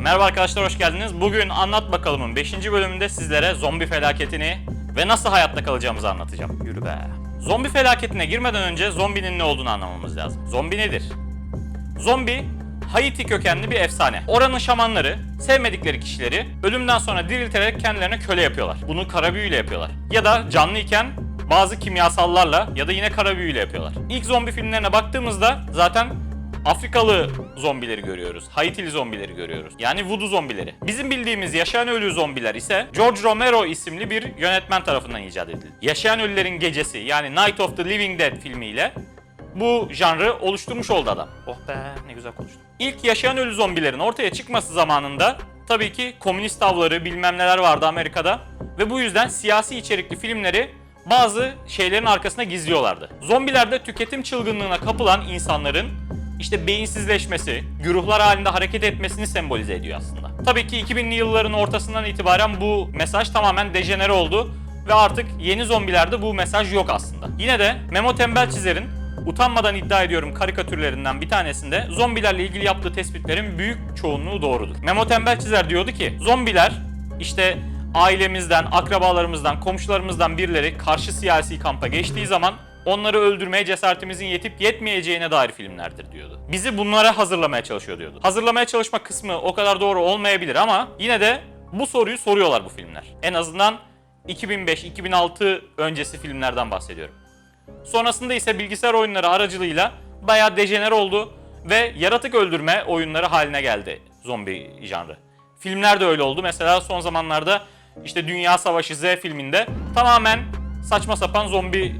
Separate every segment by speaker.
Speaker 1: Merhaba arkadaşlar hoş geldiniz. Bugün Anlat Bakalım'ın 5. bölümünde sizlere zombi felaketini ve nasıl hayatta kalacağımızı anlatacağım. Yürü be. Zombi felaketine girmeden önce zombinin ne olduğunu anlamamız lazım. Zombi nedir? Zombi Haiti kökenli bir efsane. Oranın şamanları sevmedikleri kişileri ölümden sonra dirilterek kendilerine köle yapıyorlar. Bunu kara büyüyle yapıyorlar. Ya da canlıyken bazı kimyasallarla ya da yine kara büyüyle yapıyorlar. İlk zombi filmlerine baktığımızda zaten Afrikalı zombileri görüyoruz. Haitili zombileri görüyoruz. Yani voodoo zombileri. Bizim bildiğimiz yaşayan ölü zombiler ise George Romero isimli bir yönetmen tarafından icat edildi. Yaşayan Ölülerin Gecesi yani Night of the Living Dead filmiyle bu janrı oluşturmuş oldu adam. Oh be ne güzel konuştum. İlk yaşayan ölü zombilerin ortaya çıkması zamanında tabii ki komünist avları bilmem neler vardı Amerika'da ve bu yüzden siyasi içerikli filmleri bazı şeylerin arkasına gizliyorlardı. Zombilerde tüketim çılgınlığına kapılan insanların işte beyinsizleşmesi, güruhlar halinde hareket etmesini sembolize ediyor aslında. Tabii ki 2000'li yılların ortasından itibaren bu mesaj tamamen dejenere oldu ve artık yeni zombilerde bu mesaj yok aslında. Yine de Memo Tembel Çizer'in utanmadan iddia ediyorum karikatürlerinden bir tanesinde zombilerle ilgili yaptığı tespitlerin büyük çoğunluğu doğrudur. Memo Tembel Çizer diyordu ki zombiler işte ailemizden, akrabalarımızdan, komşularımızdan birileri karşı siyasi kampa geçtiği zaman onları öldürmeye cesaretimizin yetip yetmeyeceğine dair filmlerdir diyordu. Bizi bunlara hazırlamaya çalışıyor diyordu. Hazırlamaya çalışma kısmı o kadar doğru olmayabilir ama yine de bu soruyu soruyorlar bu filmler. En azından 2005-2006 öncesi filmlerden bahsediyorum. Sonrasında ise bilgisayar oyunları aracılığıyla bayağı dejener oldu ve yaratık öldürme oyunları haline geldi zombi janrı. Filmler de öyle oldu. Mesela son zamanlarda işte Dünya Savaşı Z filminde tamamen saçma sapan zombi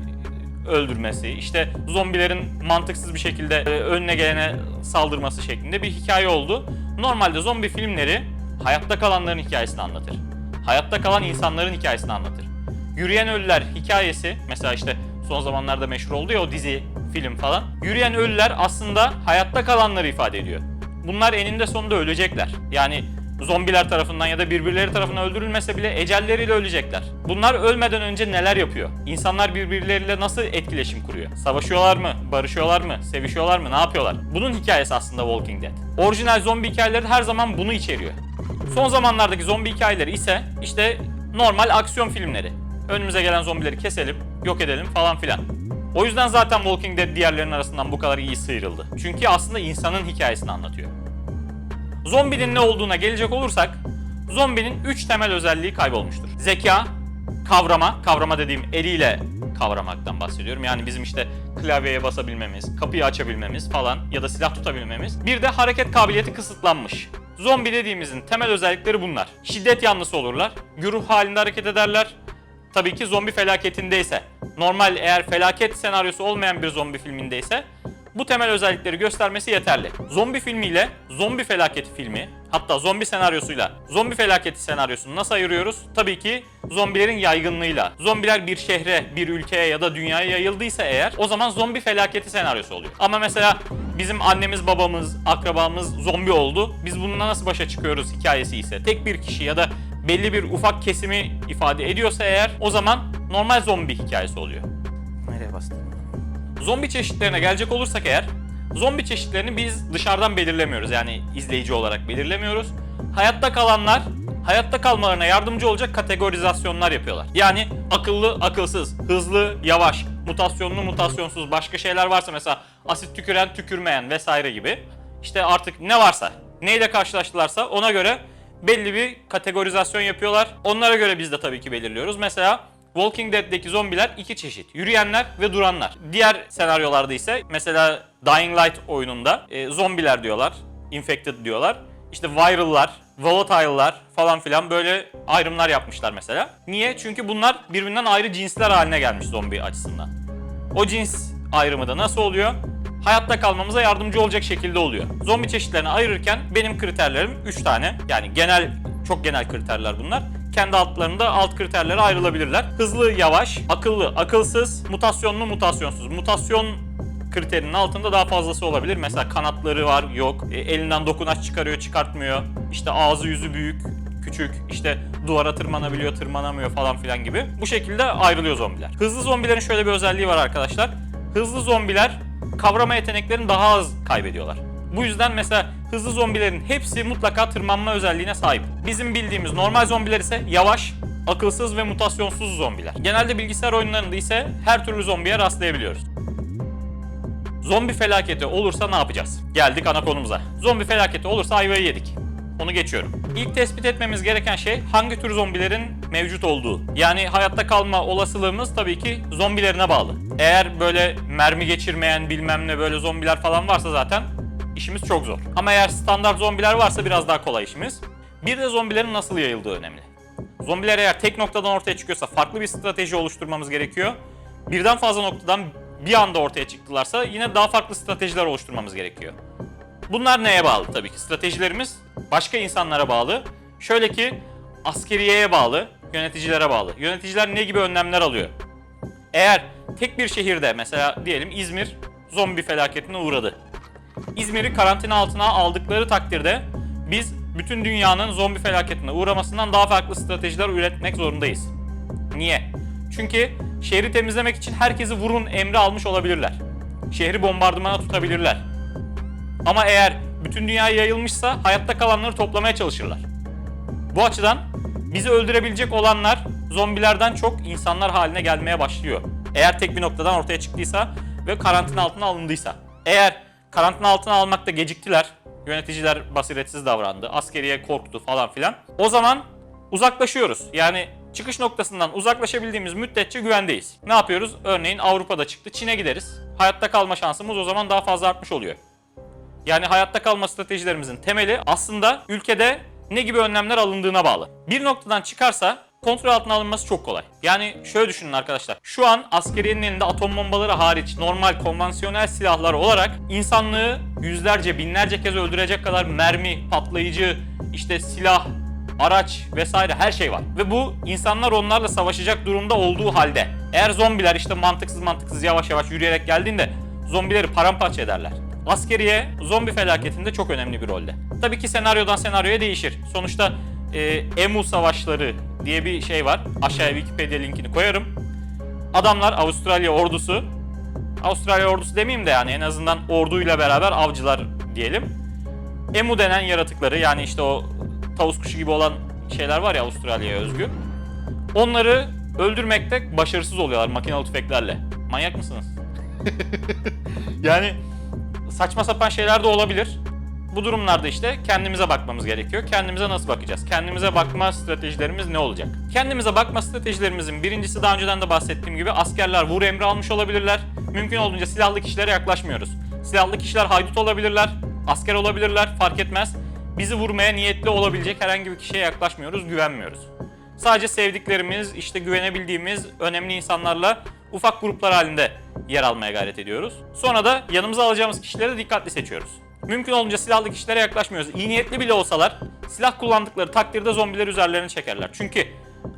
Speaker 1: öldürmesi, işte zombilerin mantıksız bir şekilde e, önüne gelene saldırması şeklinde bir hikaye oldu. Normalde zombi filmleri hayatta kalanların hikayesini anlatır. Hayatta kalan insanların hikayesini anlatır. Yürüyen Ölüler hikayesi mesela işte son zamanlarda meşhur oldu ya o dizi, film falan. Yürüyen ölüler aslında hayatta kalanları ifade ediyor. Bunlar eninde sonunda ölecekler. Yani zombiler tarafından ya da birbirleri tarafından öldürülmese bile ecelleriyle ölecekler. Bunlar ölmeden önce neler yapıyor? İnsanlar birbirleriyle nasıl etkileşim kuruyor? Savaşıyorlar mı? Barışıyorlar mı? Sevişiyorlar mı? Ne yapıyorlar? Bunun hikayesi aslında Walking Dead. Orijinal zombi hikayeleri her zaman bunu içeriyor. Son zamanlardaki zombi hikayeleri ise işte normal aksiyon filmleri. Önümüze gelen zombileri keselim, yok edelim falan filan. O yüzden zaten Walking Dead diğerlerinin arasından bu kadar iyi sıyrıldı. Çünkü aslında insanın hikayesini anlatıyor. Zombinin ne olduğuna gelecek olursak, zombinin 3 temel özelliği kaybolmuştur. Zeka, kavrama, kavrama dediğim eliyle kavramaktan bahsediyorum. Yani bizim işte klavyeye basabilmemiz, kapıyı açabilmemiz falan ya da silah tutabilmemiz. Bir de hareket kabiliyeti kısıtlanmış. Zombi dediğimizin temel özellikleri bunlar. Şiddet yanlısı olurlar, güruh halinde hareket ederler. Tabii ki zombi felaketindeyse. Normal eğer felaket senaryosu olmayan bir zombi filmindeyse bu temel özellikleri göstermesi yeterli. Zombi filmiyle zombi felaketi filmi, hatta zombi senaryosuyla zombi felaketi senaryosunu nasıl ayırıyoruz? Tabii ki zombilerin yaygınlığıyla. Zombiler bir şehre, bir ülkeye ya da dünyaya yayıldıysa eğer o zaman zombi felaketi senaryosu oluyor. Ama mesela bizim annemiz, babamız, akrabamız zombi oldu. Biz bununla nasıl başa çıkıyoruz hikayesi ise tek bir kişi ya da belli bir ufak kesimi ifade ediyorsa eğer o zaman normal zombi hikayesi oluyor. Nereye bastım? Zombi çeşitlerine gelecek olursak eğer, zombi çeşitlerini biz dışarıdan belirlemiyoruz. Yani izleyici olarak belirlemiyoruz. Hayatta kalanlar, hayatta kalmalarına yardımcı olacak kategorizasyonlar yapıyorlar. Yani akıllı, akılsız, hızlı, yavaş, mutasyonlu, mutasyonsuz, başka şeyler varsa mesela asit tüküren, tükürmeyen vesaire gibi. İşte artık ne varsa, neyle karşılaştılarsa ona göre belli bir kategorizasyon yapıyorlar. Onlara göre biz de tabii ki belirliyoruz. Mesela Walking Dead'deki zombiler iki çeşit. Yürüyenler ve duranlar. Diğer senaryolarda ise mesela Dying Light oyununda e, zombiler diyorlar. Infected diyorlar. İşte viral'lar, volatile'lar falan filan böyle ayrımlar yapmışlar mesela. Niye? Çünkü bunlar birbirinden ayrı cinsler haline gelmiş zombi açısından. O cins ayrımı da nasıl oluyor? Hayatta kalmamıza yardımcı olacak şekilde oluyor. Zombi çeşitlerini ayırırken benim kriterlerim 3 tane. Yani genel, çok genel kriterler bunlar kendi altlarında alt kriterlere ayrılabilirler. Hızlı, yavaş, akıllı, akılsız, mutasyonlu, mutasyonsuz. Mutasyon kriterinin altında daha fazlası olabilir. Mesela kanatları var, yok. E, elinden dokunaç çıkarıyor, çıkartmıyor. İşte ağzı yüzü büyük, küçük. İşte duvara tırmanabiliyor, tırmanamıyor falan filan gibi. Bu şekilde ayrılıyor zombiler. Hızlı zombilerin şöyle bir özelliği var arkadaşlar. Hızlı zombiler kavrama yeteneklerini daha az kaybediyorlar. Bu yüzden mesela hızlı zombilerin hepsi mutlaka tırmanma özelliğine sahip. Bizim bildiğimiz normal zombiler ise yavaş, akılsız ve mutasyonsuz zombiler. Genelde bilgisayar oyunlarında ise her türlü zombiye rastlayabiliyoruz. Zombi felaketi olursa ne yapacağız? Geldik ana konumuza. Zombi felaketi olursa ayvayı yedik. Onu geçiyorum. İlk tespit etmemiz gereken şey hangi tür zombilerin mevcut olduğu. Yani hayatta kalma olasılığımız tabii ki zombilerine bağlı. Eğer böyle mermi geçirmeyen bilmem ne böyle zombiler falan varsa zaten işimiz çok zor. Ama eğer standart zombiler varsa biraz daha kolay işimiz. Bir de zombilerin nasıl yayıldığı önemli. Zombiler eğer tek noktadan ortaya çıkıyorsa farklı bir strateji oluşturmamız gerekiyor. Birden fazla noktadan bir anda ortaya çıktılarsa yine daha farklı stratejiler oluşturmamız gerekiyor. Bunlar neye bağlı tabii ki? Stratejilerimiz başka insanlara bağlı. Şöyle ki askeriyeye bağlı, yöneticilere bağlı. Yöneticiler ne gibi önlemler alıyor? Eğer tek bir şehirde mesela diyelim İzmir zombi felaketine uğradı. İzmir'i karantina altına aldıkları takdirde biz bütün dünyanın zombi felaketine uğramasından daha farklı stratejiler üretmek zorundayız. Niye? Çünkü şehri temizlemek için herkesi vurun emri almış olabilirler. Şehri bombardımana tutabilirler. Ama eğer bütün dünyaya yayılmışsa hayatta kalanları toplamaya çalışırlar. Bu açıdan bizi öldürebilecek olanlar zombilerden çok insanlar haline gelmeye başlıyor. Eğer tek bir noktadan ortaya çıktıysa ve karantina altına alındıysa. Eğer karantina altına almakta geciktiler, yöneticiler basiretsiz davrandı, askeriye korktu falan filan. O zaman uzaklaşıyoruz. Yani çıkış noktasından uzaklaşabildiğimiz müddetçe güvendeyiz. Ne yapıyoruz? Örneğin Avrupa'da çıktı, Çin'e gideriz. Hayatta kalma şansımız o zaman daha fazla artmış oluyor. Yani hayatta kalma stratejilerimizin temeli aslında ülkede ne gibi önlemler alındığına bağlı. Bir noktadan çıkarsa kontrol altına alınması çok kolay. Yani şöyle düşünün arkadaşlar. Şu an askeriyenin elinde atom bombaları hariç normal konvansiyonel silahlar olarak insanlığı yüzlerce binlerce kez öldürecek kadar mermi, patlayıcı, işte silah, araç vesaire her şey var. Ve bu insanlar onlarla savaşacak durumda olduğu halde. Eğer zombiler işte mantıksız mantıksız yavaş yavaş yürüyerek geldiğinde zombileri paramparça ederler. Askeriye zombi felaketinde çok önemli bir rolde. Tabii ki senaryodan senaryoya değişir. Sonuçta e, Emu Savaşları diye bir şey var. Aşağıya Wikipedia linkini koyarım. Adamlar Avustralya ordusu. Avustralya ordusu demeyeyim de yani en azından orduyla beraber avcılar diyelim. Emu denen yaratıkları yani işte o tavus kuşu gibi olan şeyler var ya Avustralya'ya özgü. Onları öldürmekte başarısız oluyorlar makinalı tüfeklerle. Manyak mısınız? yani saçma sapan şeyler de olabilir. Bu durumlarda işte kendimize bakmamız gerekiyor. Kendimize nasıl bakacağız? Kendimize bakma stratejilerimiz ne olacak? Kendimize bakma stratejilerimizin birincisi daha önceden de bahsettiğim gibi askerler vur emri almış olabilirler. Mümkün olduğunca silahlı kişilere yaklaşmıyoruz. Silahlı kişiler haydut olabilirler, asker olabilirler fark etmez. Bizi vurmaya niyetli olabilecek herhangi bir kişiye yaklaşmıyoruz, güvenmiyoruz. Sadece sevdiklerimiz, işte güvenebildiğimiz önemli insanlarla ufak gruplar halinde yer almaya gayret ediyoruz. Sonra da yanımıza alacağımız kişileri dikkatli seçiyoruz. Mümkün olunca silahlı kişilere yaklaşmıyoruz. İyi niyetli bile olsalar silah kullandıkları takdirde zombiler üzerlerine çekerler. Çünkü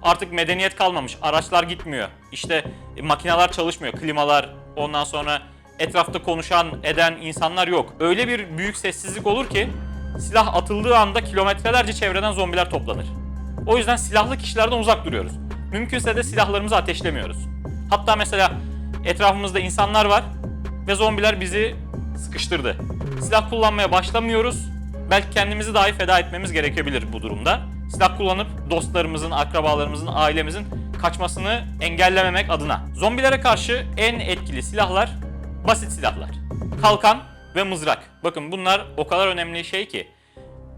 Speaker 1: artık medeniyet kalmamış. Araçlar gitmiyor. İşte e, makineler çalışmıyor. Klimalar ondan sonra etrafta konuşan eden insanlar yok. Öyle bir büyük sessizlik olur ki silah atıldığı anda kilometrelerce çevreden zombiler toplanır. O yüzden silahlı kişilerden uzak duruyoruz. Mümkünse de silahlarımızı ateşlemiyoruz. Hatta mesela etrafımızda insanlar var ve zombiler bizi sıkıştırdı. Silah kullanmaya başlamıyoruz. Belki kendimizi dahi feda etmemiz gerekebilir bu durumda. Silah kullanıp dostlarımızın, akrabalarımızın, ailemizin kaçmasını engellememek adına. Zombilere karşı en etkili silahlar basit silahlar. Kalkan ve mızrak. Bakın bunlar o kadar önemli şey ki.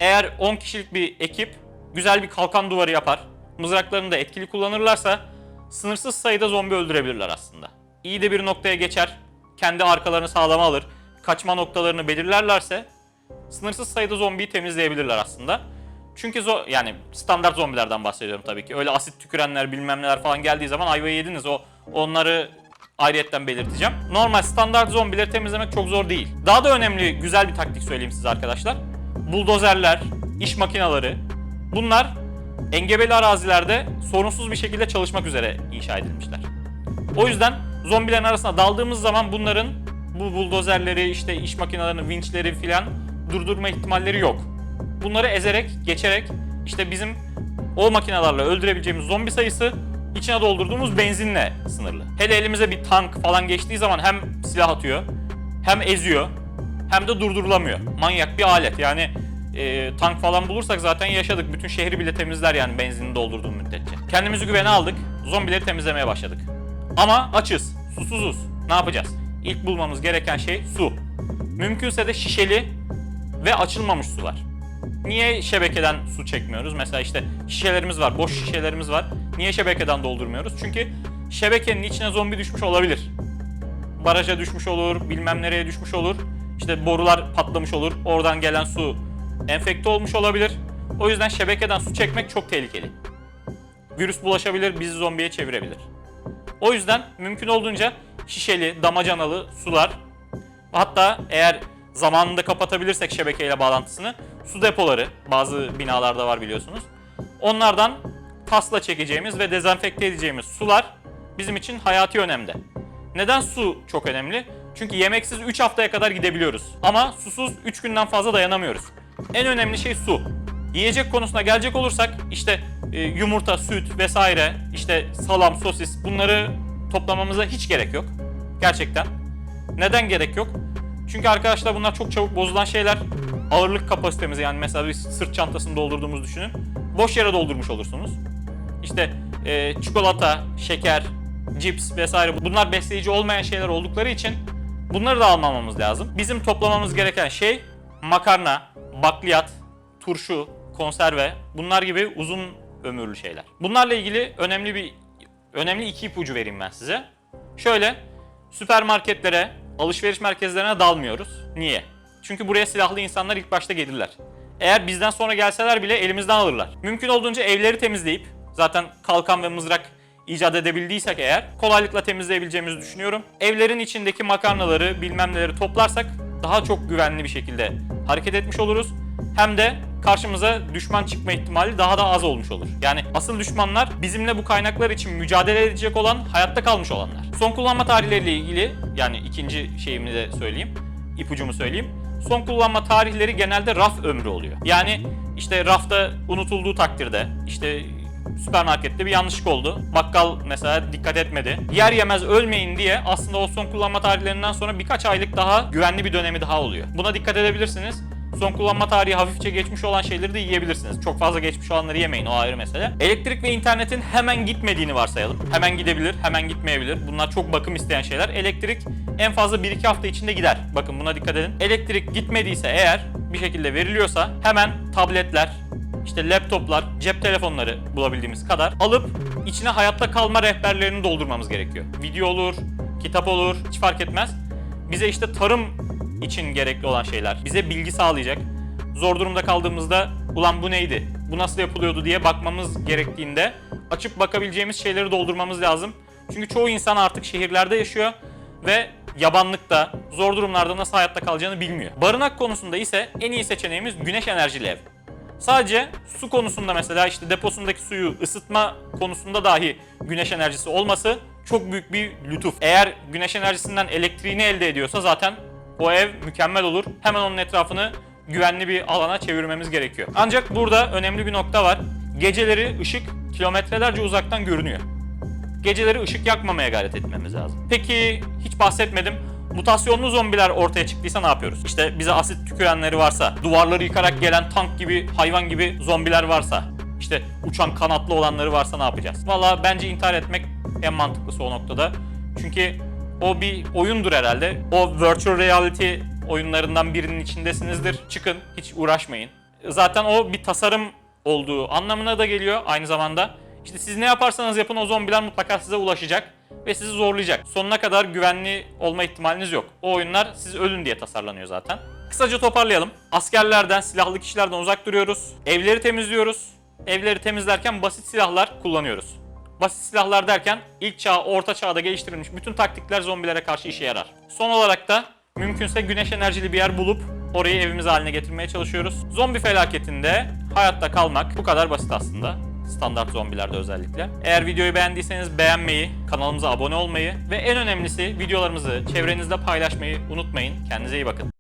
Speaker 1: Eğer 10 kişilik bir ekip güzel bir kalkan duvarı yapar, mızraklarını da etkili kullanırlarsa sınırsız sayıda zombi öldürebilirler aslında. İyi de bir noktaya geçer, kendi arkalarını sağlama alır, kaçma noktalarını belirlerlerse sınırsız sayıda zombiyi temizleyebilirler aslında. Çünkü zo- yani standart zombilerden bahsediyorum tabii ki. Öyle asit tükürenler bilmem neler falan geldiği zaman ayvayı yediniz. O onları ayrıyetten belirteceğim. Normal standart zombileri temizlemek çok zor değil. Daha da önemli güzel bir taktik söyleyeyim size arkadaşlar. Buldozerler, iş makineleri bunlar engebeli arazilerde sorunsuz bir şekilde çalışmak üzere inşa edilmişler. O yüzden zombilerin arasına daldığımız zaman bunların bu buldozerleri, işte iş makinelerini, vinçleri filan durdurma ihtimalleri yok. Bunları ezerek, geçerek işte bizim o makinelerle öldürebileceğimiz zombi sayısı içine doldurduğumuz benzinle sınırlı. Hele elimize bir tank falan geçtiği zaman hem silah atıyor, hem eziyor, hem de durdurulamıyor. Manyak bir alet yani e, tank falan bulursak zaten yaşadık. Bütün şehri bile temizler yani benzinini doldurduğum müddetçe. Kendimizi güvene aldık, zombileri temizlemeye başladık. Ama açız, susuzuz. Ne yapacağız? İlk bulmamız gereken şey su. Mümkünse de şişeli ve açılmamış sular. Niye şebekeden su çekmiyoruz? Mesela işte şişelerimiz var, boş şişelerimiz var. Niye şebekeden doldurmuyoruz? Çünkü şebekenin içine zombi düşmüş olabilir. Baraja düşmüş olur, bilmem nereye düşmüş olur. İşte borular patlamış olur. Oradan gelen su enfekte olmuş olabilir. O yüzden şebekeden su çekmek çok tehlikeli. Virüs bulaşabilir, bizi zombiye çevirebilir. O yüzden mümkün olduğunca şişeli, damacanalı sular hatta eğer zamanında kapatabilirsek şebekeyle bağlantısını su depoları bazı binalarda var biliyorsunuz. Onlardan tasla çekeceğimiz ve dezenfekte edeceğimiz sular bizim için hayati önemde. Neden su çok önemli? Çünkü yemeksiz 3 haftaya kadar gidebiliyoruz. Ama susuz 3 günden fazla dayanamıyoruz. En önemli şey su. Yiyecek konusuna gelecek olursak işte e, yumurta, süt vesaire, işte salam, sosis bunları toplamamıza hiç gerek yok. Gerçekten. Neden gerek yok? Çünkü arkadaşlar bunlar çok çabuk bozulan şeyler. Ağırlık kapasitemizi yani mesela bir sırt çantasını doldurduğumuzu düşünün. Boş yere doldurmuş olursunuz. İşte e, çikolata, şeker, cips vesaire bunlar besleyici olmayan şeyler oldukları için bunları da almamamız lazım. Bizim toplamamız gereken şey makarna, bakliyat, turşu, konserve bunlar gibi uzun ömürlü şeyler. Bunlarla ilgili önemli bir önemli iki ipucu vereyim ben size. Şöyle süpermarketlere, alışveriş merkezlerine dalmıyoruz. Niye? Çünkü buraya silahlı insanlar ilk başta gelirler. Eğer bizden sonra gelseler bile elimizden alırlar. Mümkün olduğunca evleri temizleyip zaten kalkan ve mızrak icat edebildiysek eğer kolaylıkla temizleyebileceğimizi düşünüyorum. Evlerin içindeki makarnaları bilmem neleri toplarsak daha çok güvenli bir şekilde hareket etmiş oluruz. Hem de karşımıza düşman çıkma ihtimali daha da az olmuş olur. Yani asıl düşmanlar bizimle bu kaynaklar için mücadele edecek olan, hayatta kalmış olanlar. Son kullanma tarihleriyle ilgili yani ikinci şeyimi de söyleyeyim, ipucumu söyleyeyim. Son kullanma tarihleri genelde raf ömrü oluyor. Yani işte rafta unutulduğu takdirde işte süpermarkette bir yanlışlık oldu. Bakkal mesela dikkat etmedi. Yer yemez ölmeyin diye aslında o son kullanma tarihlerinden sonra birkaç aylık daha güvenli bir dönemi daha oluyor. Buna dikkat edebilirsiniz. Son kullanma tarihi hafifçe geçmiş olan şeyleri de yiyebilirsiniz. Çok fazla geçmiş olanları yemeyin o ayrı mesele. Elektrik ve internetin hemen gitmediğini varsayalım. Hemen gidebilir, hemen gitmeyebilir. Bunlar çok bakım isteyen şeyler. Elektrik en fazla 1-2 hafta içinde gider. Bakın buna dikkat edin. Elektrik gitmediyse eğer bir şekilde veriliyorsa hemen tabletler, işte laptoplar, cep telefonları bulabildiğimiz kadar alıp içine hayatta kalma rehberlerini doldurmamız gerekiyor. Video olur, kitap olur, hiç fark etmez. Bize işte tarım için gerekli olan şeyler, bize bilgi sağlayacak. Zor durumda kaldığımızda ulan bu neydi, bu nasıl yapılıyordu diye bakmamız gerektiğinde açıp bakabileceğimiz şeyleri doldurmamız lazım. Çünkü çoğu insan artık şehirlerde yaşıyor ve yabanlıkta, zor durumlarda nasıl hayatta kalacağını bilmiyor. Barınak konusunda ise en iyi seçeneğimiz güneş enerjili ev. Sadece su konusunda mesela işte deposundaki suyu ısıtma konusunda dahi güneş enerjisi olması çok büyük bir lütuf. Eğer güneş enerjisinden elektriğini elde ediyorsa zaten o ev mükemmel olur. Hemen onun etrafını güvenli bir alana çevirmemiz gerekiyor. Ancak burada önemli bir nokta var. Geceleri ışık kilometrelerce uzaktan görünüyor. Geceleri ışık yakmamaya gayret etmemiz lazım. Peki hiç bahsetmedim. Mutasyonlu zombiler ortaya çıktıysa ne yapıyoruz? İşte bize asit tükürenleri varsa, duvarları yıkarak gelen tank gibi, hayvan gibi zombiler varsa, işte uçan kanatlı olanları varsa ne yapacağız? Valla bence intihar etmek en mantıklısı o noktada. Çünkü o bir oyundur herhalde. O virtual reality oyunlarından birinin içindesinizdir. Çıkın, hiç uğraşmayın. Zaten o bir tasarım olduğu anlamına da geliyor aynı zamanda. İşte siz ne yaparsanız yapın o zombiler mutlaka size ulaşacak ve sizi zorlayacak. Sonuna kadar güvenli olma ihtimaliniz yok. O oyunlar siz ölün diye tasarlanıyor zaten. Kısaca toparlayalım. Askerlerden, silahlı kişilerden uzak duruyoruz. Evleri temizliyoruz. Evleri temizlerken basit silahlar kullanıyoruz. Basit silahlar derken ilk çağ, orta çağda geliştirilmiş bütün taktikler zombilere karşı işe yarar. Son olarak da mümkünse güneş enerjili bir yer bulup orayı evimiz haline getirmeye çalışıyoruz. Zombi felaketinde hayatta kalmak bu kadar basit aslında. Standart zombilerde özellikle. Eğer videoyu beğendiyseniz beğenmeyi, kanalımıza abone olmayı ve en önemlisi videolarımızı çevrenizde paylaşmayı unutmayın. Kendinize iyi bakın.